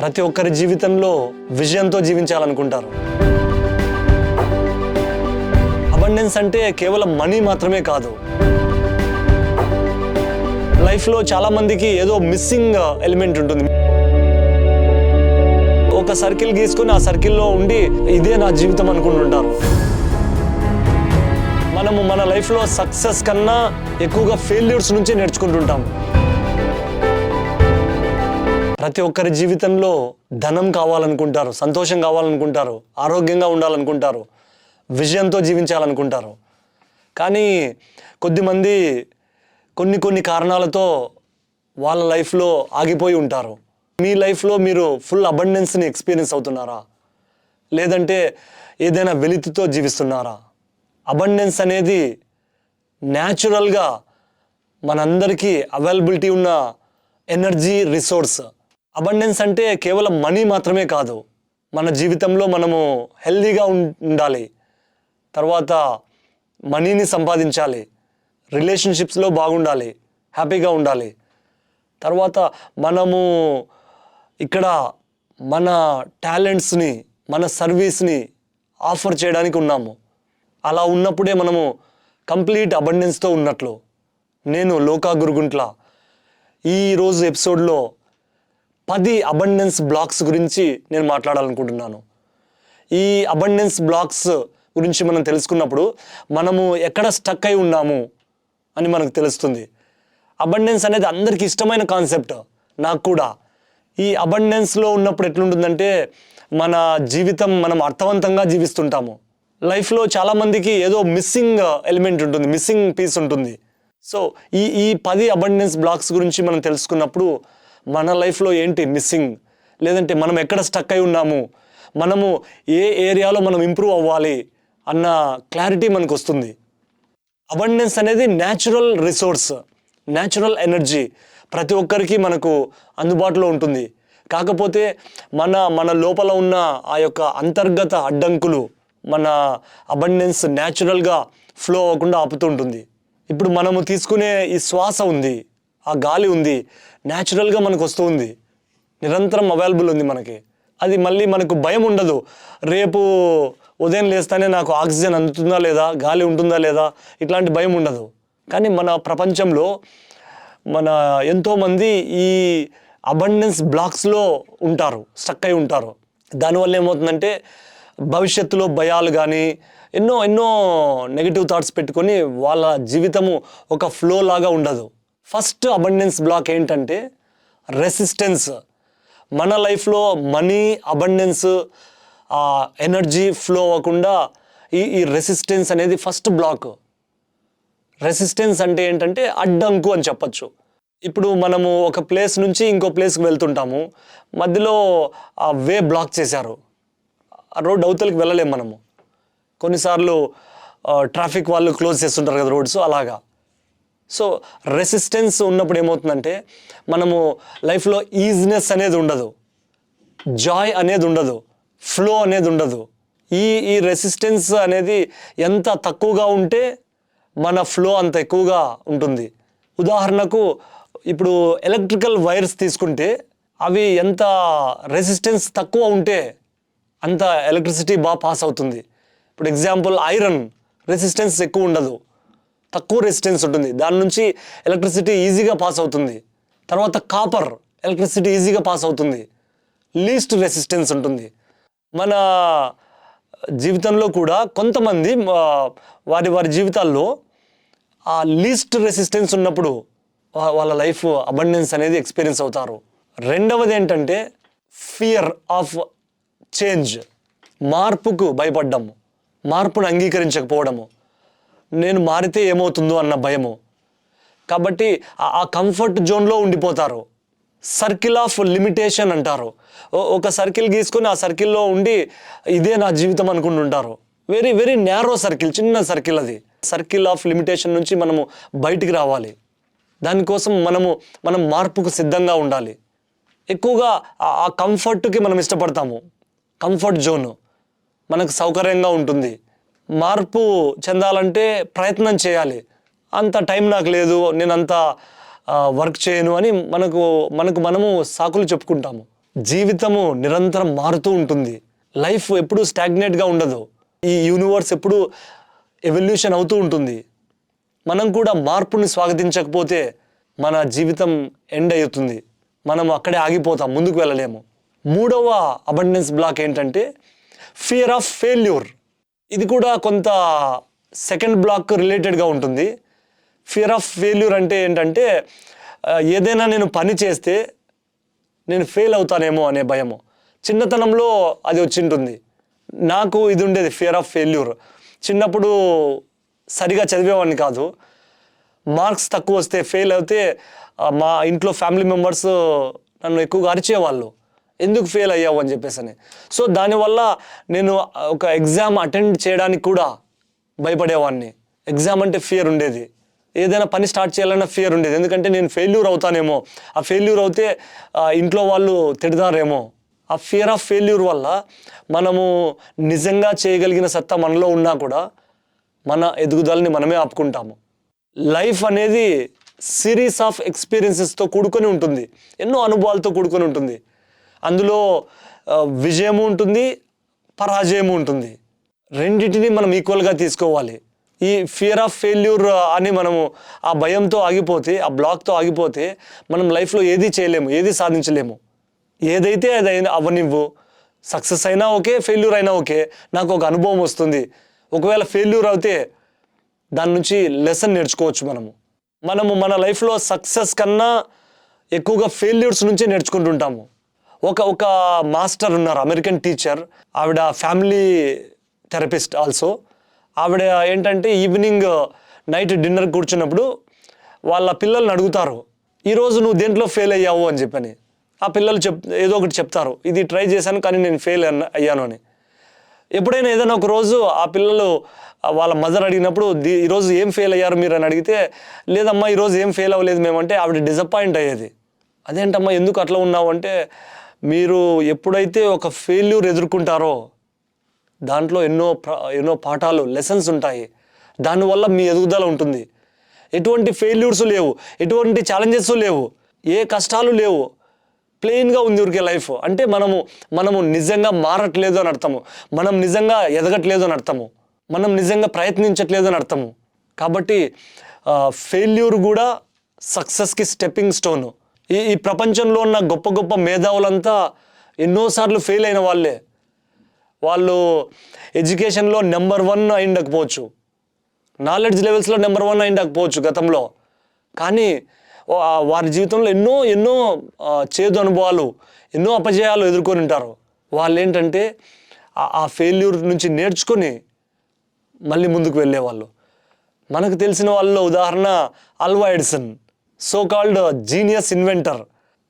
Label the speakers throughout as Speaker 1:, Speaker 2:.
Speaker 1: ప్రతి ఒక్కరి జీవితంలో విజయంతో జీవించాలనుకుంటారు. అబండెన్స్ అంటే కేవలం మనీ మాత్రమే కాదు. లైఫ్లో చాలా మందికి ఏదో మిస్సింగ్ ఎలిమెంట్ ఉంటుంది. ఒక సర్కిల్ గీసుకొని ఆ సర్కిల్లో ఉండి ఇదే నా జీవితం అనుకుంటుంటారు. మనము మన లైఫ్లో సక్సెస్ కన్నా ఎక్కువగా ఫెయిల్యూర్స్ నుంచి నేర్చుకుంటుంటాం ప్రతి ఒక్కరి జీవితంలో ధనం కావాలనుకుంటారు సంతోషం కావాలనుకుంటారు ఆరోగ్యంగా ఉండాలనుకుంటారు విజయంతో జీవించాలనుకుంటారు. కానీ కొద్దిమంది కొన్ని కొన్ని కారణాలతో వాళ్ళ లైఫ్లో ఆగిపోయి ఉంటారు. మీ లైఫ్లో మీరు ఫుల్ అబండెన్స్ని ఎక్స్పీరియన్స్ అవుతున్నారా? లేదంటే ఏదైనా వెలితితో జీవిస్తున్నారా? అబండెన్స్ అనేది న్యాచురల్గా మనందరికీ అవైలబిలిటీ ఉన్న ఎనర్జీ రిసోర్స్. అబండెన్స్ అంటే కేవలం మనీ మాత్రమే కాదు. మన జీవితంలో మనము హెల్దీగా ఉండాలి. తర్వాత మనీని సంపాదించాలి. రిలేషన్షిప్స్లో బాగుండాలి. హ్యాపీగా ఉండాలి. తర్వాత మనము ఇక్కడ మన టాలెంట్స్ని మన సర్వీస్ని ఆఫర్ చేయడానికి ఉన్నాము. అలా ఉన్నప్పుడే మనము కంప్లీట్ అబండెన్స్తో ఉన్నట్లు. నేను లోకా గురుగుంట్ల. ఈరోజు ఎపిసోడ్లో పది అబండెన్స్ బ్లాక్స్ గురించి నేను మాట్లాడాలనుకుంటున్నాను. ఈ అబండెన్స్ బ్లాక్స్ గురించి మనం తెలుసుకున్నప్పుడు మనము ఎక్కడ స్టక్ అయి ఉన్నాము అని మనకు తెలుస్తుంది. అబండెన్స్ అనేది అందరికీ ఇష్టమైన కాన్సెప్ట్ నాకు కూడా. ఈ అబండెన్స్లో ఉన్నప్పుడు ఎట్లుంటుందంటే మన జీవితం మనం అర్థవంతంగా జీవిస్తుంటాము. లైఫ్లో చాలామందికి ఏదో మిస్సింగ్ ఎలిమెంట్ ఉంటుంది మిస్సింగ్ పీస్ ఉంటుంది. సో ఈ ఈ పది అబండెన్స్ బ్లాక్స్ గురించి మనం తెలుసుకున్నప్పుడు మన లైఫ్లో ఏంటి మిస్సింగ్? లేదంటే మనం ఎక్కడ స్టక్ అయి ఉన్నాము? మనము ఏ ఏరియాలో మనం ఇంప్రూవ్ అవ్వాలి? అన్న క్లారిటీ మనకు వస్తుంది. అబండెన్స్ అనేది న్యాచురల్ రిసోర్స్ న్యాచురల్ ఎనర్జీ ప్రతి ఒక్కరికి మనకు అందుబాటులో ఉంటుంది. కాకపోతే మన మన లోపల ఉన్న ఆ యొక్క అంతర్గత అడ్డంకులు మన అబండెన్స్ న్యాచురల్గా ఫ్లో అవ్వకుండా ఆపుతుంటుంది ఇప్పుడు మనము తీసుకునే ఈ శ్వాస ఉంది. ఆ గాలి ఉంది న్యాచురల్గా మనకు వస్తూ ఉంది నిరంతరం అవైలబుల్ ఉంది మనకి. అది మళ్ళీ మనకు భయం ఉండదు. రేపు ఉదయం లేస్తానే నాకు ఆక్సిజన్ అందుతుందా లేదా గాలి ఉంటుందా లేదా ఇట్లాంటి భయం ఉండదు. కానీ మన ప్రపంచంలో మన ఎంతోమంది ఈ అబండెన్స్ బ్లాక్స్లో ఉంటారు స్టక్ అయి ఉంటారు. దానివల్ల ఏమవుతుందంటే భవిష్యత్తులో భయాలు కానీ ఎన్నో ఎన్నో నెగిటివ్ థాట్స్ పెట్టుకొని వాళ్ళ జీవితము ఒక ఫ్లో లాగా ఉండదు. ఫస్ట్ అబండెన్స్ బ్లాక్ ఏంటంటే రెసిస్టెన్స్. మన లైఫ్లో మనీ అబండెన్స్ ఎనర్జీ ఫ్లో అవ్వకుండా ఈ ఈ రెసిస్టెన్స్ అనేది ఫస్ట్ బ్లాక్. రెసిస్టెన్స్ అంటే ఏంటంటే అడ్డంకు అని చెప్పొచ్చు. ఇప్పుడు మనము ఒక ప్లేస్ నుంచి ఇంకో ప్లేస్కి వెళ్తుంటాము. మధ్యలో ఆ వే బ్లాక్ చేశారు. ఆ రోడ్ అవతలకి వెళ్ళలేము మనము. కొన్నిసార్లు ట్రాఫిక్ వాళ్ళు క్లోజ్ చేస్తుంటారు కదా రోడ్స్ అలాగా. సో రెసిస్టెన్స్ ఉన్నప్పుడు ఏమవుతుందంటే మనము లైఫ్లో ఈజినెస్ అనేది ఉండదు. జాయ్ అనేది ఉండదు. ఫ్లో అనేది ఉండదు. ఈ ఈ రెసిస్టెన్స్ అనేది ఎంత తక్కువగా ఉంటే మన ఫ్లో అంత ఎక్కువగా ఉంటుంది. ఉదాహరణకు ఇప్పుడు ఎలక్ట్రికల్ వైర్స్ తీసుకుంటే అవి ఎంత రెసిస్టెన్స్ తక్కువ ఉంటే అంత ఎలక్ట్రిసిటీ బాగా పాస్ అవుతుంది. ఇప్పుడు ఎగ్జాంపుల్ ఐరన్ రెసిస్టెన్స్ ఎక్కువ ఉండదు. తక్కువ రెసిస్టెన్స్ ఉంటుంది. దాని నుంచి ఎలక్ట్రిసిటీ ఈజీగా పాస్ అవుతుంది. తర్వాత కాపర్ ఎలక్ట్రిసిటీ ఈజీగా పాస్ అవుతుంది. లీస్ట్ రెసిస్టెన్స్ ఉంటుంది. మన జీవితంలో కూడా కొంతమంది వారి వారి జీవితాల్లో ఆ లీస్ట్ రెసిస్టెన్స్ ఉన్నప్పుడు వాళ్ళ లైఫ్ అబండెన్స్ అనేది ఎక్స్పీరియన్స్ అవుతారు. రెండవది ఏంటంటే ఫియర్ ఆఫ్ చేంజ్ మార్పుకు భయపడ్డము. మార్పును అంగీకరించకపోవడము. నేను మారితే ఏమవుతుందో అన్న భయము. కాబట్టి ఆ- కంఫర్ట్ జోన్లో ఉండిపోతారు. సర్కిల్ ఆఫ్ లిమిటేషన్ అంటారు. ఒక సర్కిల్ గీసుకొని ఆ సర్కిల్లో ఉండి ఇదే నా జీవితం అనుకుంటుంటారు వెరీ వెరీ నేరో సర్కిల్ చిన్న సర్కిల్ అది. సర్కిల్ ఆఫ్ లిమిటేషన్ నుంచి మనము బయటికి రావాలి. దానికోసం మనము మనం మార్పుకు సిద్ధంగా ఉండాలి. ఎక్కువగా ఆ- ఆ కంఫర్ట్కి మనం ఇష్టపడతాము. కంఫర్ట్ జోన్ మనకు సౌకర్యంగా ఉంటుంది. మార్పు చెందాలంటే ప్రయత్నం చేయాలి. అంత టైం నాకు లేదు నేను అంత వర్క్ చేయను అని మనకు మనకు మనము సాకులు చెప్పుకుంటాము. జీవితము నిరంతరం మారుతూ ఉంటుంది. లైఫ్ ఎప్పుడూ స్టాగ్నేట్గా ఉండదు. ఈ యూనివర్స్ ఎప్పుడూ ఎవల్యూషన్ అవుతూ ఉంటుంది. మనం కూడా మార్పుని స్వాగతించకపోతే మన జీవితం ఎండ్ అవుతుంది. మనం అక్కడే ఆగిపోతాం ముందుకు వెళ్ళలేము. మూడవ అబండెన్స్ బ్లాక్ ఏంటంటే ఫియర్ ఆఫ్ ఫెయిల్యూర్ ఇది కూడా కొంత సెకండ్ బ్లాక్ రిలేటెడ్గా ఉంటుంది. ఫియర్ ఆఫ్ ఫెయిల్యూర్ అంటే ఏంటంటే ఏదైనా నేను పని చేస్తే నేను ఫెయిల్ అవుతానేమో అనే భయము. చిన్నతనంలో అది వచ్చింటుంది నాకు ఇది ఉండేది ఫియర్ ఆఫ్ ఫెయిల్యూర్ చిన్నప్పుడు సరిగా చదివేవాడిని కాదు. మార్క్స్ తక్కువ వస్తే ఫెయిల్ అయితే మా ఇంట్లో ఫ్యామిలీ మెంబర్స్ నన్ను ఎక్కువగా అరిచేవాళ్ళు. ఎందుకు ఫెయిల్ అయ్యావు అని చెప్పేసి అని సో దానివల్ల నేను ఒక ఎగ్జామ్ అటెండ్ చేయడానికి కూడా భయపడేవాడిని ఎగ్జామ్ అంటే ఫియర్ ఉండేది. ఏదైనా పని స్టార్ట్ చేయాలన్న ఫియర్ ఉండేది. ఎందుకంటే నేను ఫెయిల్యూర్ అవుతానేమో. ఆ ఫెయిల్యూర్ అవుతే ఇంట్లో వాళ్ళు తిడతారేమో. ఆ ఫియర్ ఆఫ్ ఫెయిల్యూర్ వల్ల మనము నిజంగా చేయగలిగిన సత్తా మనలో ఉన్నా కూడా మన ఎదుగుదలని మనమే ఆపుకుంటాము. లైఫ్ అనేది సిరీస్ ఆఫ్ ఎక్స్పీరియన్సెస్తో కూడుకొని ఉంటుంది. ఎన్నో అనుభవాలతో కూడుకొని ఉంటుంది. అందులో విజయము ఉంటుంది పరాజయము ఉంటుంది. రెండింటిని మనం ఈక్వల్గా తీసుకోవాలి. ఈ ఫియర్ ఆఫ్ ఫెయిల్యూర్ అని మనము ఆ భయంతో ఆగిపోతే ఆ బ్లాక్తో ఆగిపోతే మనం లైఫ్లో ఏది చేయలేము ఏది సాధించలేము. ఏదైతే అది అయినా అవ్వనివ్వు సక్సెస్ అయినా ఓకే ఫెయిల్యూర్ అయినా ఓకే నాకు ఒక అనుభవం వస్తుంది. ఒకవేళ ఫెయిల్యూర్ అవుతే దాని నుంచి లెసన్ నేర్చుకోవచ్చు మనము. మనము మన లైఫ్లో సక్సెస్ కన్నా ఎక్కువగా ఫెయిల్యూర్స్ నుంచే నేర్చుకుంటుంటాము. ఒక ఒక మాస్టర్ ఉన్నారు అమెరికన్ టీచర్. ఆవిడ ఫ్యామిలీ థెరపిస్ట్ ఆల్సో. ఆవిడ ఏంటంటే ఈవినింగ్ నైట్ డిన్నర్ కూర్చున్నప్పుడు వాళ్ళ పిల్లల్ని అడుగుతారు ఈరోజు నువ్వు దేంట్లో ఫెయిల్ అయ్యావు? అని చెప్పని. ఆ పిల్లలు చెప్ ఏదో ఒకటి చెప్తారు ఇది ట్రై చేశాను కానీ నేను ఫెయిల్ అయ్యాను అని. ఎప్పుడైనా ఏదైనా ఒక రోజు ఆ పిల్లలు వాళ్ళ మదర్ అడిగినప్పుడు "ది- ఈరోజు ఏం ఫెయిల్ అయ్యారు మీరు? అని అడిగితే లేదమ్మా ఈరోజు ఏం ఫెయిల్ అవ్వలేదు మేమంటే ఆవిడ డిసప్పాయింట్ అయ్యేది. అదేంటమ్మా ఎందుకు అట్లా ఉన్నావు? అంటే మీరు ఎప్పుడైతే ఒక ఫెయిల్యూర్ ఎదుర్కొంటారో దాంట్లో ఎన్నో ఎన్నో పాఠాలు లెసన్స్ ఉంటాయి. దానివల్ల మీ ఎదుగుదల ఉంటుంది. ఎటువంటి ఫెయిల్యూర్స్ లేవు. ఎటువంటి ఛాలెంజెస్ లేవు. ఏ కష్టాలు లేవు. ప్లెయిన్గా ఉంది ఊరికే లైఫ్ అంటే మనము మనము నిజంగా మారట్లేదు అని అర్థము. మనం నిజంగా ఎదగట్లేదు అని అర్థము. మనం నిజంగా ప్రయత్నించట్లేదు అని అర్థము. కాబట్టి ఫెయిల్యూర్ కూడా సక్సెస్కి స్టెప్పింగ్ స్టోను ఈ ఈ ప్రపంచంలో ఉన్న గొప్ప గొప్ప మేధావులంతా ఎన్నోసార్లు ఫెయిల్ అయిన వాళ్ళే. వాళ్ళు ఎడ్యుకేషన్లో నెంబర్ వన్ అయిండకపోవచ్చు. నాలెడ్జ్ లెవెల్స్లో నెంబర్ వన్ అయిండకపోవచ్చు గతంలో. కానీ వారి జీవితంలో ఎన్నో ఎన్నో చేదు అనుభవాలు ఎన్నో అపజయాలు ఎదుర్కొని ఉంటారు. వాళ్ళు ఏంటంటే ఆ- ఆ ఫెయిల్యూర్ నుంచి నేర్చుకొని మళ్ళీ ముందుకు వెళ్ళేవాళ్ళు. మనకు తెలిసిన వాళ్ళలో ఉదాహరణ Alva Edison. So called genius inventor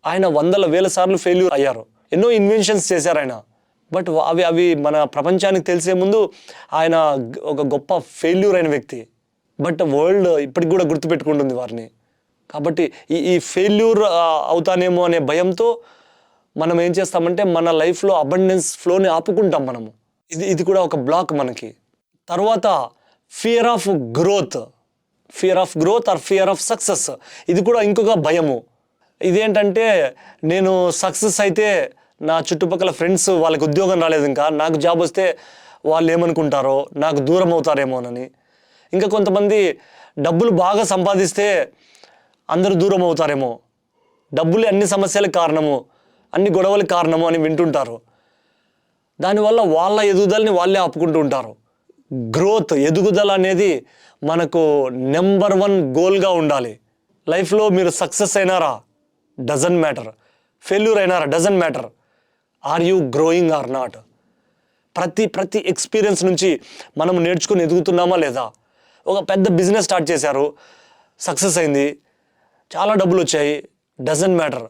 Speaker 1: ఆయన వందల వేల సార్లు ఫెయిల్యూర్ అయ్యారు. ఎన్నో ఇన్వెన్షన్స్ చేశారు ఆయన. బట్ అవి అవి మన ప్రపంచానికి తెలిసే ముందు ఆయన ఒక గొప్ప ఫెయిల్యూర్ అయిన వ్యక్తి. బట్ వరల్డ్ ఇప్పటికి కూడా గుర్తుపెట్టుకుంటుంది వారిని. కాబట్టి ఈ ఈ ఫెయిల్యూర్ అవుతానేమో అనే భయంతో మనం ఏం చేస్తామంటే మన లైఫ్లో అబండెన్స్ ఫ్లోని ఆపుకుంటాం మనము. ఇది ఇది కూడా ఒక బ్లాక్ మనకి. తర్వాత fear of growth fear of growth or fear of success ఇది కూడా ఇంకొక భయము. ఇదేంటంటే నేను సక్సెస్ అయితే నా చుట్టుపక్కల ఫ్రెండ్స్ వాళ్ళకి ఉద్యోగం రాలేదు ఇంకా. నాకు జాబ్ వస్తే వాళ్ళు ఏమనుకుంటారో నాకు దూరం అవుతారేమోనని ఇంకా కొంతమంది డబ్బులు బాగా సంపాదిస్తే అందరూ దూరం అవుతారేమో. డబ్బులు అన్ని సమస్యలకు కారణము అన్ని గొడవలకు కారణము అని వింటుంటారు. దానివల్ల వాళ్ళ ఎదుగుదలని వాళ్ళే ఆపుకుంటూ ఉంటారు. గ్రోత్ ఎదుగుదల అనేది మనకు నెంబర్ వన్ గోల్గా ఉండాలి. లైఫ్లో మీరు success అయినారా? Doesn't matter. Failure అయినారా? Doesn't matter. Are you growing or not? ప్రతి ప్రతి ఎక్స్పీరియన్స్ నుంచి మనం నేర్చుకుని ఎదుగుతున్నామా లేదా? ఒక పెద్ద బిజినెస్ స్టార్ట్ చేశారు. సక్సెస్ అయింది. చాలా డబ్బులు వచ్చాయి. Doesn't matter.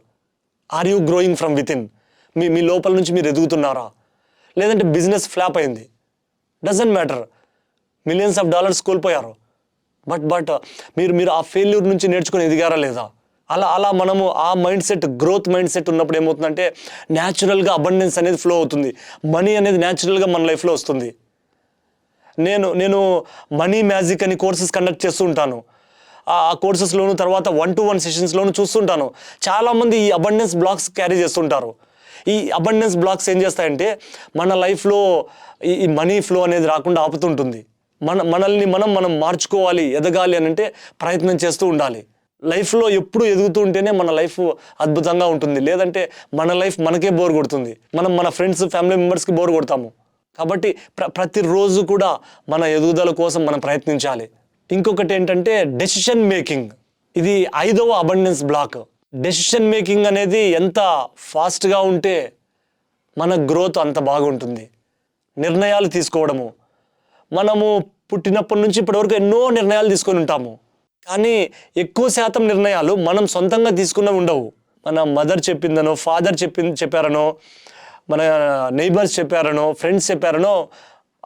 Speaker 1: Are you growing from within మీ మీ లోపల నుంచి మీరు ఎదుగుతున్నారా? లేదంటే బిజినెస్ ఫ్లాప్ అయింది. Doesn't matter millions of dollars కోల్పోయారు. బట్ బట్ మీరు మీరు ఆ ఫెయిల్యూర్ నుంచి నేర్చుకుని ఎదిగారా లేదా? అలా అలా మనము ఆ mindset growth mindset ఉన్నప్పుడు ఏమవుతుందంటే న్యాచురల్గా అబండెన్స్ అనేది ఫ్లో అవుతుంది. మనీ అనేది న్యాచురల్గా మన లైఫ్లో వస్తుంది. నేను నేను మనీ మ్యాజిక్ అని కోర్సెస్ కండక్ట్ చేస్తూ ఉంటాను. ఆ కోర్సెస్లోను తర్వాత వన్ టు వన్ సెషన్స్లోను చూస్తుంటాను చాలామంది ఈ అబండెన్స్ బ్లాక్స్ క్యారీ చేస్తుంటారు ఈ అబండెన్స్ బ్లాక్స్ ఏం చేస్తాయంటే మన లైఫ్లో ఈ మనీ ఫ్లో అనేది రాకుండా ఆపుతుంటుంది. మన మనల్ని మనం మనం మార్చుకోవాలి ఎదగాలి అని అంటే ప్రయత్నం చేస్తూ ఉండాలి. లైఫ్లో ఎప్పుడు ఎదుగుతూ ఉంటేనే మన లైఫ్ అద్భుతంగా ఉంటుంది. లేదంటే మన లైఫ్ మనకే బోర్ కొడుతుంది. మనం మన ఫ్రెండ్స్ ఫ్యామిలీ మెంబర్స్కి బోర్ కొడతాము. కాబట్టి ప్ర ప్రతిరోజు కూడా మన ఎదుగుదల కోసం మనం ప్రయత్నించాలి. ఇంకొకటి ఏంటంటే డెసిషన్ మేకింగ్ ఇది ఐదవ అబండెన్స్ బ్లాక్ డెసిషన్ మేకింగ్ అనేది ఎంత ఫాస్ట్గా ఉంటే మన గ్రోత్ అంత బాగుంటుంది. నిర్ణయాలు తీసుకోవడము. మనము పుట్టినప్పటి నుంచి ఇప్పటివరకు ఎన్నో నిర్ణయాలు తీసుకొని ఉంటాము. కానీ ఎక్కువ శాతం నిర్ణయాలు మనం సొంతంగా తీసుకున్నవి ఉండవు. మన మదర్ చెప్పిందనో ఫాదర్ చెప్పి చెప్పారనో మన నైబర్స్ చెప్పారనో ఫ్రెండ్స్ చెప్పారనో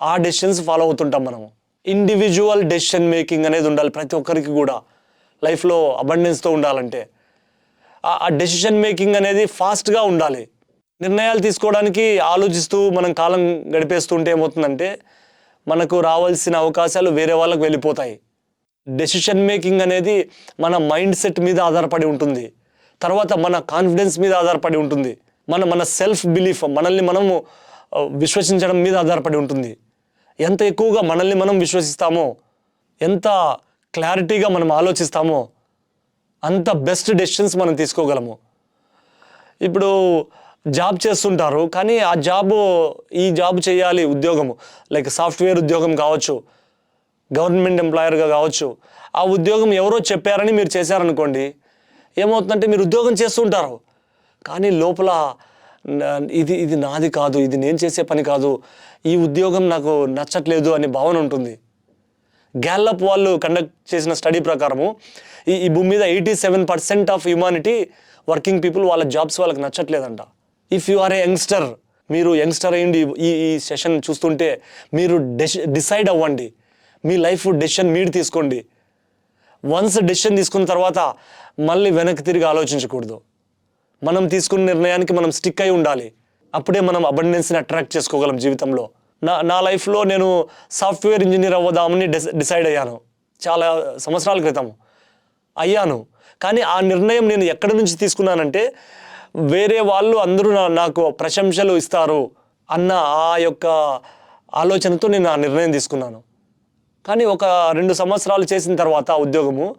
Speaker 1: ఆ డెసిషన్స్ ఫాలో అవుతుంటాం మనము. ఇండివిజువల్ డెసిషన్ మేకింగ్ అనేది ఉండాలి ప్రతి ఒక్కరికి కూడా. లైఫ్లో అబండెన్స్తో ఉండాలంటే. ఆ- డెసిషన్ మేకింగ్ అనేది ఫాస్ట్గా ఉండాలి. నిర్ణయాలు తీసుకోవడానికి ఆలోచిస్తూ మనం కాలం గడిపేస్తుంటే ఏమవుతుందంటే మనకు రావాల్సిన అవకాశాలు వేరే వాళ్ళకి వెళ్ళిపోతాయి. డెసిషన్ మేకింగ్ అనేది మన మైండ్ సెట్ మీద ఆధారపడి ఉంటుంది. తర్వాత మన కాన్ఫిడెన్స్ మీద ఆధారపడి ఉంటుంది. మన మన సెల్ఫ్ బిలీఫ్ మనల్ని మనము విశ్వసించడం మీద ఆధారపడి ఉంటుంది. ఎంత ఎక్కువగా మనల్ని మనం విశ్వసిస్తామో ఎంత క్లారిటీగా మనం ఆలోచిస్తామో అంత బెస్ట్ డెసిషన్స్ మనం తీసుకోగలము. ఇప్పుడు జాబ్ చేస్తుంటారు కానీ ఆ జాబ్ ఈ జాబ్ చేయాలి ఉద్యోగము. లైక్ సాఫ్ట్వేర్ ఉద్యోగం కావచ్చు గవర్నమెంట్ ఎంప్లాయర్గా కావచ్చు. ఆ ఉద్యోగం ఎవరో చెప్పారని మీరు చేశారనుకోండి ఏమవుతుందంటే మీరు ఉద్యోగం చేస్తుంటారు. కానీ లోపల ఇది ఇది నాది కాదు ఇది నేను చేసే పని కాదు ఈ ఉద్యోగం నాకు నచ్చట్లేదు అనే భావన ఉంటుంది. గ్యాలప్ వాళ్ళు కండక్ట్ చేసిన స్టడీ ప్రకారము ఈ ఈ భూమి మీద eighty seven percent of humanity working people వాళ్ళ జాబ్స్ వాళ్ళకి నచ్చట్లేదంట. If you are a youngster మీరు యంగ్స్టర్ అయ్యండి ఈ ఈ సెషన్ చూస్తుంటే మీరు డిసైడ్ అవ్వండి. మీ లైఫ్ డెసిషన్ మీరు తీసుకోండి. వన్స్ డెసిషన్ తీసుకున్న తర్వాత మళ్ళీ వెనక్కి తిరిగి ఆలోచించకూడదు. మనం తీసుకున్న నిర్ణయానికి మనం స్టిక్ అయి ఉండాలి. అప్పుడే మనం అబండెన్స్ని అట్రాక్ట్ చేసుకోగలం జీవితంలో. నా నా లైఫ్లో నేను సాఫ్ట్వేర్ ఇంజనీర్ అవ్వదామని డిస్ డిసైడ్ అయ్యాను. చాలా సంవత్సరాల క్రితం అయ్యాను. కానీ ఆ నిర్ణయం నేను ఎక్కడి నుంచి తీసుకున్నానంటే వేరే వాళ్ళు అందరూ నా- నాకు ప్రశంసలు ఇస్తారు అన్న ఆ యొక్క ఆలోచనతో నేను ఆ నిర్ణయం తీసుకున్నాను. కానీ ఒక రెండు సంవత్సరాలు చేసిన తర్వాత ఆ ఉద్యోగము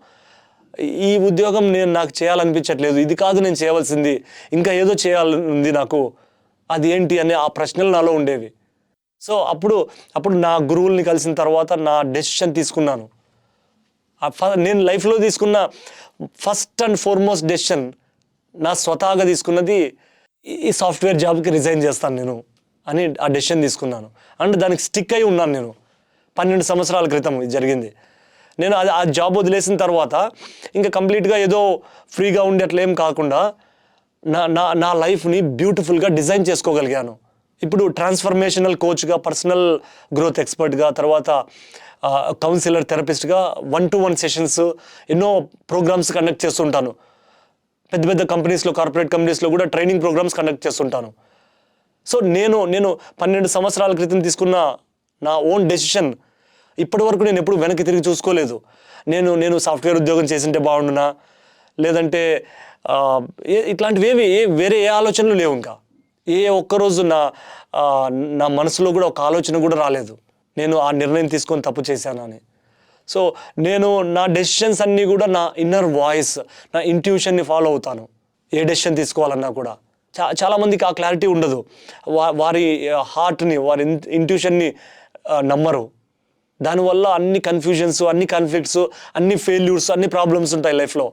Speaker 1: ఈ ఉద్యోగం నేను నాకు చేయాలనిపించట్లేదు. ఇది కాదు నేను చేయవలసింది. ఇంకా ఏదో చేయాలని నాకు. అది ఏంటి అనే ఆ ప్రశ్నలు నాలో ఉండేవి. సో అప్పుడు అప్పుడు నా గురువుల్ని కలిసిన తర్వాత నా డెసిషన్ తీసుకున్నాను. నేను లైఫ్లో తీసుకున్న ఫస్ట్ అండ్ ఫార్మోస్ట్ డెసిషన్ నా స్వతహాగా తీసుకున్నది ఈ- సాఫ్ట్వేర్ జాబ్కి రిజైన్ చేస్తాను నేను అని ఆ డెసిషన్ తీసుకున్నాను. అండ్ దానికి స్టిక్ అయి ఉన్నాను నేను. పన్నెండు సంవత్సరాల క్రితం ఇది జరిగింది. నేను అది ఆ జాబ్ వదిలేసిన తర్వాత ఇంకా కంప్లీట్గా ఏదో ఫ్రీగా ఉండేట్లేం కాకుండా నా నా నా లైఫ్ని బ్యూటిఫుల్గా డిజైన్ చేసుకోగలిగాను. ఇప్పుడు ట్రాన్స్ఫర్మేషనల్ కోచ్గా పర్సనల్ గ్రోత్ ఎక్స్పర్ట్గా తర్వాత కౌన్సిలర్ థెరపిస్ట్గా వన్ టు వన్ సెషన్స్ ఎన్నో ప్రోగ్రామ్స్ కండక్ట్ చేస్తుంటాను. పెద్ద పెద్ద కంపెనీస్లో కార్పొరేట్ కంపెనీస్లో కూడా ట్రైనింగ్ ప్రోగ్రామ్స్ కండక్ట్ చేస్తుంటాను. సో నేను నేను పన్నెండు సంవత్సరాల క్రితం తీసుకున్న నా ఓన్ డెసిషన్ ఇప్పటి వరకు నేను ఎప్పుడు వెనక్కి తిరిగి చూసుకోలేదు. నేను నేను సాఫ్ట్వేర్ ఉద్యోగం చేసింటే బాగుండునా? లేదంటే ఏ- ఇట్లాంటివి ఏవి ఏ వేరే ఏ ఆలోచనలు లేవు ఇంకా. ఏ ఒక్కరోజు నా నా మనసులో కూడా ఒక ఆలోచన కూడా రాలేదు. నేను ఆ నిర్ణయం తీసుకొని తప్పు చేశానని సో నేను నా డెసిషన్స్ అన్నీ కూడా నా ఇన్నర్ వాయిస్ నా ఇంట్యూషన్ని ఫాలో అవుతాను. ఏ డెసిషన్ తీసుకోవాలన్నా కూడా. చా చాలామందికి ఆ క్లారిటీ ఉండదు. వా వారి హార్ట్ని వారి ఇంట్యూషన్ని నమ్మరు. దానివల్ల అన్ని కన్ఫ్యూజన్స్ అన్ని కాన్ఫ్లిక్ట్స్ అన్ని ఫెయిల్యూర్స్ అన్ని ప్రాబ్లమ్స్ ఉంటాయి లైఫ్లో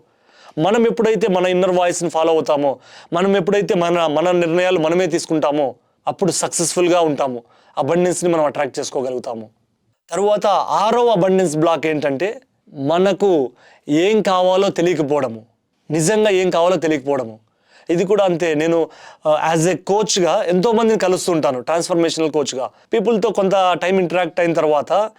Speaker 1: మనం ఎప్పుడైతే మన ఇన్నర్ వాయిస్ని ఫాలో అవుతామో మనం ఎప్పుడైతే మన మన నిర్ణయాలు మనమే తీసుకుంటామో అప్పుడు సక్సెస్ఫుల్గా ఉంటాము. అబండెన్స్ని మనం అట్రాక్ట్ చేసుకోగలుగుతాము. తరువాత ఆరో అబండెన్స్ బ్లాక్ ఏంటంటే మనకు ఏం కావాలో తెలియకపోవడము. నిజంగా ఏం కావాలో తెలియకపోవడము. ఇది కూడా అంతే. నేను యాజ్ ఏ కోచ్గా ఎంతోమందిని కలుస్తుంటాను ట్రాన్స్ఫర్మేషనల్ కోచ్గా పీపుల్తో కొంత టైం ఇంటరాక్ట్ అయిన తర్వాత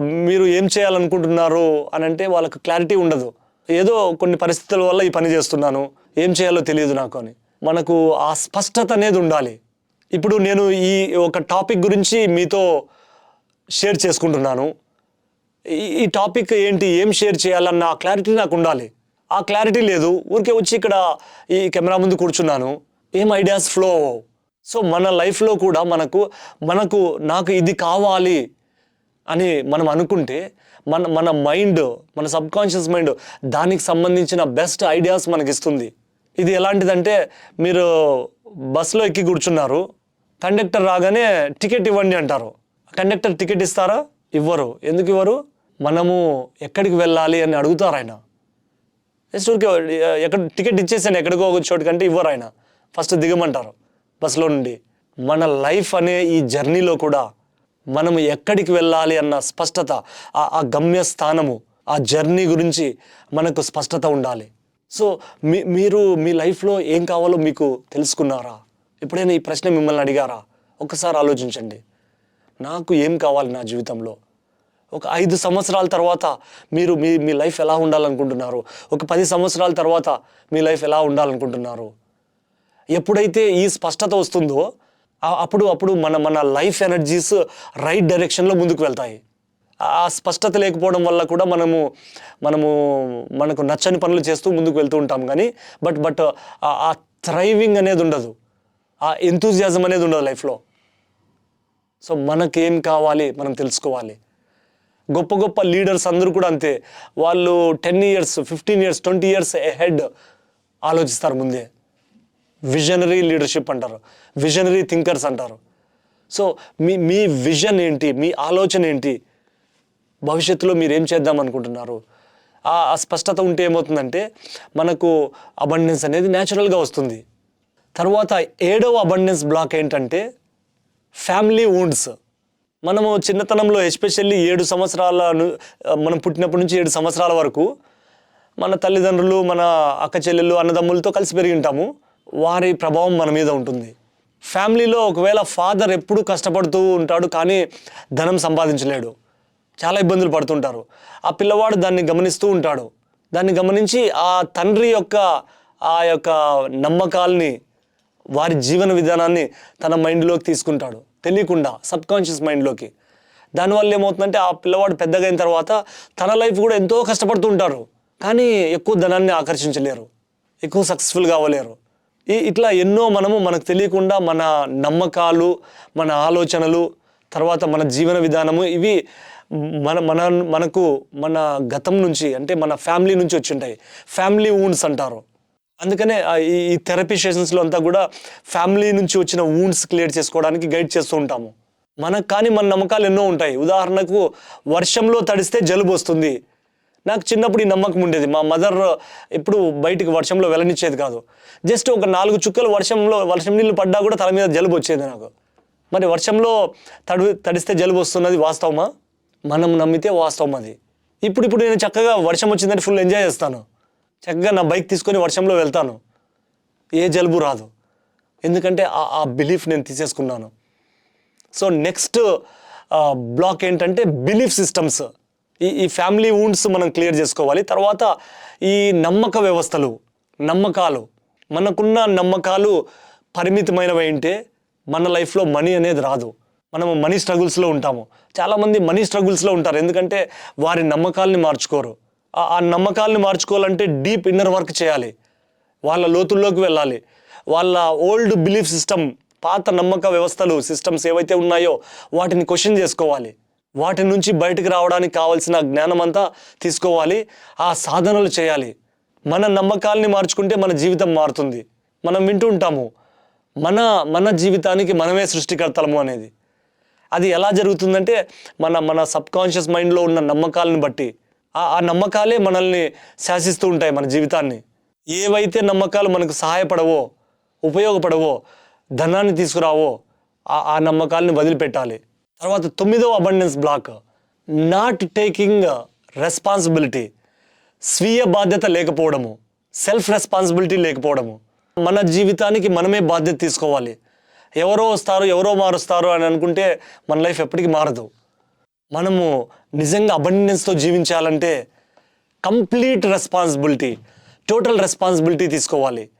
Speaker 1: మీరు ఏం చేయాలనుకుంటున్నారు అని అంటే వాళ్ళకు క్లారిటీ ఉండదు. ఏదో కొన్ని పరిస్థితుల వల్ల ఈ పని చేస్తున్నాను. ఏం చేయాలో తెలియదు నాకు అని. మనకు ఆ స్పష్టత అనేది ఉండాలి. ఇప్పుడు నేను ఈ ఒక టాపిక్ గురించి మీతో షేర్ చేసుకుంటున్నాను. ఈ ఈ టాపిక్ ఏంటి ఏం షేర్ చేయాలన్న ఆ క్లారిటీ నాకు ఉండాలి. ఆ క్లారిటీ లేదు. ఊరికే వచ్చి ఇక్కడ ఈ కెమెరా ముందు కూర్చున్నాను. ఏం ఐడియాస్ ఫ్లో అవ్వవు. సో మన లైఫ్లో కూడా మనకు మనకు నాకు ఇది కావాలి అని మనం అనుకుంటే మన మన మైండ్ మన సబ్ కాన్షియస్ మైండ్ దానికి సంబంధించిన బెస్ట్ ఐడియాస్ మనకి ఇస్తుంది ఇది ఎలాంటిదంటే మీరు బస్సులో ఎక్కి కూర్చున్నారు కండక్టర్ రాగానే టికెట్ ఇవ్వండి అంటారు. కండక్టర్ టికెట్ ఇస్తారా? ఇవ్వరు. ఎందుకు ఇవ్వరు? మనము ఎక్కడికి వెళ్ళాలి అని అడుగుతారు ఆయన. జస్ట్ ఎక్కడ టికెట్ ఇచ్చేసాను ఎక్కడికో ఒక చోటు కంటే ఇవ్వరు ఆయన. ఫస్ట్ దిగమంటారు బస్సులో నుండి. మన లైఫ్ అనే ఈ జర్నీలో కూడా మనము ఎక్కడికి వెళ్ళాలి అన్న స్పష్టత ఆ ఆ గమ్యస్థానము ఆ జర్నీ గురించి మనకు స్పష్టత ఉండాలి. సో మీ మీరు మీ లైఫ్లో ఏం కావాలో మీకు తెలుసుకున్నారా? ఎప్పుడైనా ఈ ప్రశ్న మిమ్మల్ని అడిగారా? ఒకసారి ఆలోచించండి. నాకు ఏం కావాలి నా జీవితంలో? ఒక ఐదు సంవత్సరాల తర్వాత మీరు మీ మీ లైఫ్ ఎలా ఉండాలనుకుంటున్నారు? ఒక పది సంవత్సరాల తర్వాత మీ లైఫ్ ఎలా ఉండాలనుకుంటున్నారు? ఎప్పుడైతే ఈ స్పష్టత వస్తుందో అప్పుడు అప్పుడు మన మన లైఫ్ ఎనర్జీస్ రైట్ డైరెక్షన్లో ముందుకు వెళ్తాయి. ఆ స్పష్టత లేకపోవడం వల్ల కూడా మనము మనము మనకు నచ్చని పనులు చేస్తూ ముందుకు వెళ్తూ ఉంటాం కానీ బట్ బట్ ఆ థ్రైవింగ్ అనేది ఉండదు. ఆ ఎంతూజియాజం అనేది ఉండదు లైఫ్లో సో మనకేం కావాలి మనం తెలుసుకోవాలి. గొప్ప గొప్ప లీడర్స్ అందరూ కూడా అంతే. వాళ్ళు ten years fifteen years twenty years head ఆలోచిస్తారు ముందే. విజనరీ లీడర్షిప్ అంటారు. విజనరీ థింకర్స్ అంటారు. సో మీ మీ విజన్ ఏంటి? మీ ఆలోచన ఏంటి? భవిష్యత్తులో మీరు ఏం చేద్దాం అనుకుంటున్నారు? ఆ స్పష్టత ఉంటే ఏమవుతుందంటే మనకు అబండెన్స్ అనేది న్యాచురల్గా వస్తుంది. తర్వాత ఏడవ అబండెన్స్ బ్లాక్ ఏంటంటే ఫ్యామిలీ ఊండ్స్ మనము చిన్నతనంలో ఎస్పెషల్లీ ఏడు సంవత్సరాల మనం పుట్టినప్పటి నుంచి ఏడు సంవత్సరాల వరకు మన తల్లిదండ్రులు మన అక్క చెల్లెళ్ళు అన్నదమ్ములతో కలిసి పెరిగి ఉంటాము. వారి ప్రభావం మన మీద ఉంటుంది. ఫ్యామిలీలో ఒకవేళ ఫాదర్ ఎప్పుడూ కష్టపడుతూ ఉంటాడు కానీ ధనం సంపాదించలేడు. చాలా ఇబ్బందులు పడుతుంటారు. ఆ పిల్లవాడు దాన్ని గమనిస్తూ ఉంటాడు. దాన్ని గమనించి ఆ తండ్రి యొక్క ఆ యొక్క నమ్మకాల్ని వారి జీవన విధానాన్ని తన మైండ్లోకి తీసుకుంటాడు. తెలియకుండా సబ్కాన్షియస్ మైండ్లోకి. దానివల్ల ఏమవుతుందంటే ఆ పిల్లవాడు పెద్దగా అయిన తర్వాత తన లైఫ్ కూడా ఎంతో కష్టపడుతూ ఉంటారు. కానీ ఎక్కువ ధనాన్ని ఆకర్షించలేరు. ఎక్కువ సక్సెస్ఫుల్గా అవ్వలేరు. ఈ ఇట్లా ఎన్నో మనము మనకు తెలియకుండా మన నమ్మకాలు మన ఆలోచనలు తర్వాత మన జీవన విధానము ఇవి మన మన మనకు మన గతం నుంచి అంటే మన ఫ్యామిలీ నుంచి వచ్చి ఉంటాయి ఫ్యామిలీ ఊన్స్ అంటారు. అందుకనే ఈ థెరపీ సెషన్స్లో అంతా కూడా ఫ్యామిలీ నుంచి వచ్చిన ఊన్స్ క్లియర్ చేసుకోవడానికి గైడ్ చేస్తూ ఉంటాము. మనకు కానీ మన నమ్మకాలు ఎన్నో ఉంటాయి. ఉదాహరణకు వర్షంలో తడిస్తే జలుబు వస్తుంది. నాకు చిన్నప్పుడు ఈ నమ్మకం ఉండేది. మా మదర్ ఎప్పుడు బయటికి వర్షంలో వెళ్ళనిచ్చేది కాదు. జస్ట్ ఒక నాలుగు చుక్కలు వర్షంలో వర్షం నీళ్ళు పడ్డా కూడా తల మీద జలుబు వచ్చేది నాకు. మరి వర్షంలో తడి తడిస్తే జలుబు వస్తున్నది వాస్తవమా? మనం నమ్మితే వాస్తవం అది. ఇప్పుడు ఇప్పుడు నేను చక్కగా వర్షం వచ్చిందని ఫుల్ ఎంజాయ్ చేస్తాను. చక్కగా నా బైక్ తీసుకొని వర్షంలో వెళ్తాను. ఏ జలుబు రాదు. ఎందుకంటే ఆ ఆ బిలీఫ్ నేను తీసేసుకున్నాను. సో నెక్స్ట్ బ్లాక్ ఏంటంటే బిలీఫ్ సిస్టమ్స్. ఈ ఈ ఫ్యామిలీ వూండ్స్ మనం క్లియర్ చేసుకోవాలి. తర్వాత ఈ నమ్మక వ్యవస్థలు నమ్మకాలు మనకున్న నమ్మకాలు పరిమితమైనవి అంటే మన లైఫ్లో మనీ అనేది రాదు. మనము మనీ స్ట్రగుల్స్లో ఉంటాము. చాలామంది మనీ స్ట్రగుల్స్లో ఉంటారు. ఎందుకంటే వారి నమ్మకాలని మార్చుకోరు. ఆ- నమ్మకాలని మార్చుకోవాలంటే డీప్ ఇన్నర్ వర్క్ చేయాలి. వాళ్ళ లోతుల్లోకి వెళ్ళాలి. వాళ్ళ ఓల్డ్ బిలీఫ్ సిస్టమ్ పాత నమ్మక వ్యవస్థలు సిస్టమ్స్ ఏవైతే ఉన్నాయో వాటిని క్వశ్చన్ చేసుకోవాలి. వాటి నుంచి బయటకు రావడానికి కావాల్సిన జ్ఞానం అంతా తీసుకోవాలి. ఆ సాధనలు చేయాలి. మన నమ్మకాల్ని మార్చుకుంటే మన జీవితం మారుతుంది. మనం వింటూ ఉంటాము. మన మన జీవితానికి మనమే సృష్టికర్తలము అనేది. అది ఎలా జరుగుతుందంటే మన మన సబ్ కాన్షియస్ మైండ్లో ఉన్న నమ్మకాలను బట్టి. ఆ నమ్మకాలే మనల్ని శాసిస్తూ ఉంటాయి మన జీవితాన్ని. ఏవైతే నమ్మకాలు మనకు సహాయపడవో ఉపయోగపడవో ధనాన్ని తీసుకురావో ఆ ఆ నమ్మకాలని వదిలిపెట్టాలి. తర్వాత తొమ్మిదవ abundance block not taking responsibility స్వీయ బాధ్యత లేకపోవడము సెల్ఫ్ రెస్పాన్సిబిలిటీ లేకపోవడము. మన జీవితానికి మనమే బాధ్యత తీసుకోవాలి. ఎవరో వస్తారు ఎవరో మారుస్తారు అని అనుకుంటే మన లైఫ్ ఎప్పటికీ మారదు. మనము నిజంగా అబండెన్స్తో జీవించాలంటే కంప్లీట్ రెస్పాన్సిబిలిటీ టోటల్ రెస్పాన్సిబిలిటీ తీసుకోవాలి.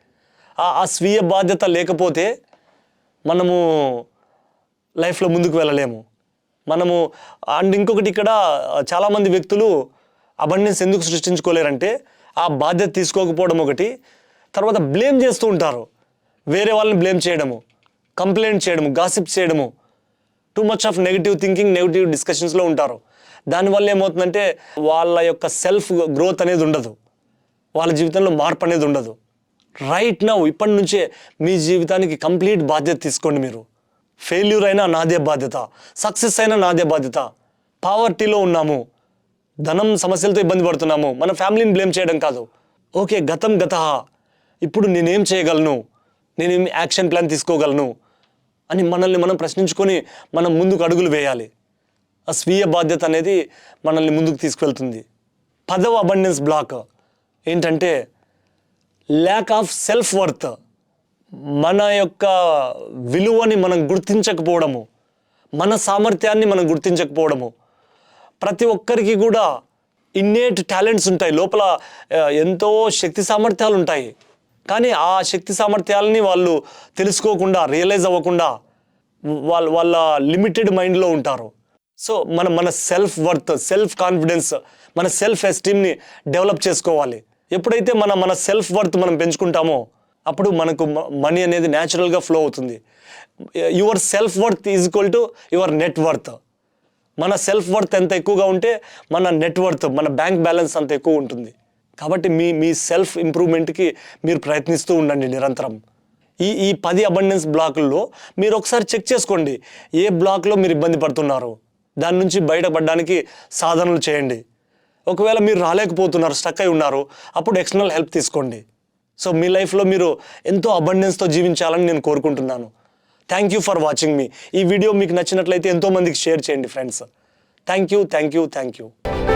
Speaker 1: ఆ- ఆ స్వీయ బాధ్యత లేకపోతే మనము లైఫ్లో ముందుకు వెళ్ళలేము. మనము అండ్ ఇంకొకటి ఇక్కడ చాలామంది వ్యక్తులు అబండెన్స్ ఎందుకు సృష్టించుకోలేరంటే ఆ బాధ్యత తీసుకోకపోవడం ఒకటి. తర్వాత బ్లేమ్ చేస్తూ ఉంటారు. వేరే వాళ్ళని బ్లేమ్ చేయడము కంప్లైంట్ చేయడము గాసిప్ చేయడము. Too much of negative thinking negative డిస్కషన్స్లో ఉంటారు. దానివల్ల ఏమవుతుందంటే వాళ్ళ యొక్క సెల్ఫ్ గ్రోత్ అనేది ఉండదు. వాళ్ళ జీవితంలో మార్పు అనేది ఉండదు. రైట్ నౌ ఇప్పటి నుంచే మీ జీవితానికి కంప్లీట్ బాధ్యత తీసుకోండి మీరు. ఫెయిల్యూర్ అయినా నాదే బాధ్యత. సక్సెస్ అయినా నాదే బాధ్యత. పావర్టీలో ఉన్నాము. ధనం సమస్యలతో ఇబ్బంది పడుతున్నాము. మన ఫ్యామిలీని బ్లేమ్ చేయడం కాదు. ఓకే గతం గత. ఇప్పుడు నేనేం చేయగలను? నేనేం యాక్షన్ ప్లాన్ తీసుకోగలను? అని మనల్ని మనం ప్రశ్నించుకొని మనం ముందుకు అడుగులు వేయాలి. ఆ స్వీయ బాధ్యత అనేది మనల్ని ముందుకు తీసుకువెళ్తుంది. పదవ అబండెన్స్ బ్లాక్ ఏంటంటే ల్యాక్ ఆఫ్ సెల్ఫ్ వర్త్ మన యొక్క విలువని మనం గుర్తించకపోవడము మన సామర్థ్యాన్ని మనం గుర్తించకపోవడము. ప్రతి ఒక్కరికి కూడా ఇన్నేట్ టాలెంట్స్ ఉంటాయి. లోపల ఎంతో శక్తి సామర్థ్యాలు ఉంటాయి. కానీ ఆ శక్తి సామర్థ్యాలని వాళ్ళు తెలుసుకోకుండా రియలైజ్ అవ్వకుండా వాళ్ళ వాళ్ళ లిమిటెడ్ మైండ్లో ఉంటారు. సో మన మన సెల్ఫ్ వర్త్ సెల్ఫ్ కాన్ఫిడెన్స్ మన సెల్ఫ్ ఎస్టీమ్ని డెవలప్ చేసుకోవాలి. ఎప్పుడైతే మన మన సెల్ఫ్ వర్త్ మనం పెంచుకుంటామో అప్పుడు మనకు మనీ అనేది న్యాచురల్గా ఫ్లో అవుతుంది. Your self worth is equal to your net worth మన సెల్ఫ్ వర్త్ ఎంత ఎక్కువగా ఉంటే మన నెట్ వర్త్ మన బ్యాంక్ బ్యాలెన్స్ అంత ఎక్కువ ఉంటుంది. కాబట్టి మీ మీ సెల్ఫ్ ఇంప్రూవ్మెంట్కి మీరు ప్రయత్నిస్తూ ఉండండి నిరంతరం. ఈ ఈ పది అబండెన్స్ బ్లాకుల్లో మీరు ఒకసారి చెక్ చేసుకోండి. ఏ బ్లాక్లో మీరు ఇబ్బంది పడుతున్నారు? దాని నుంచి బయటపడడానికి సాధనలు చేయండి. ఒకవేళ మీరు రాలేకపోతున్నారు స్టక్ అయి ఉన్నారు అప్పుడు ఎక్స్టర్నల్ హెల్ప్ తీసుకోండి. సో మీ లైఫ్లో మీరు ఎంతో అబండెన్స్తో జీవించాలని నేను కోరుకుంటున్నాను. థ్యాంక్ యూ ఫర్ వాచింగ్ మీ ఈ వీడియో మీకు నచ్చినట్లయితే ఎంతో మందికి షేర్ చేయండి friends thank you thank you thank you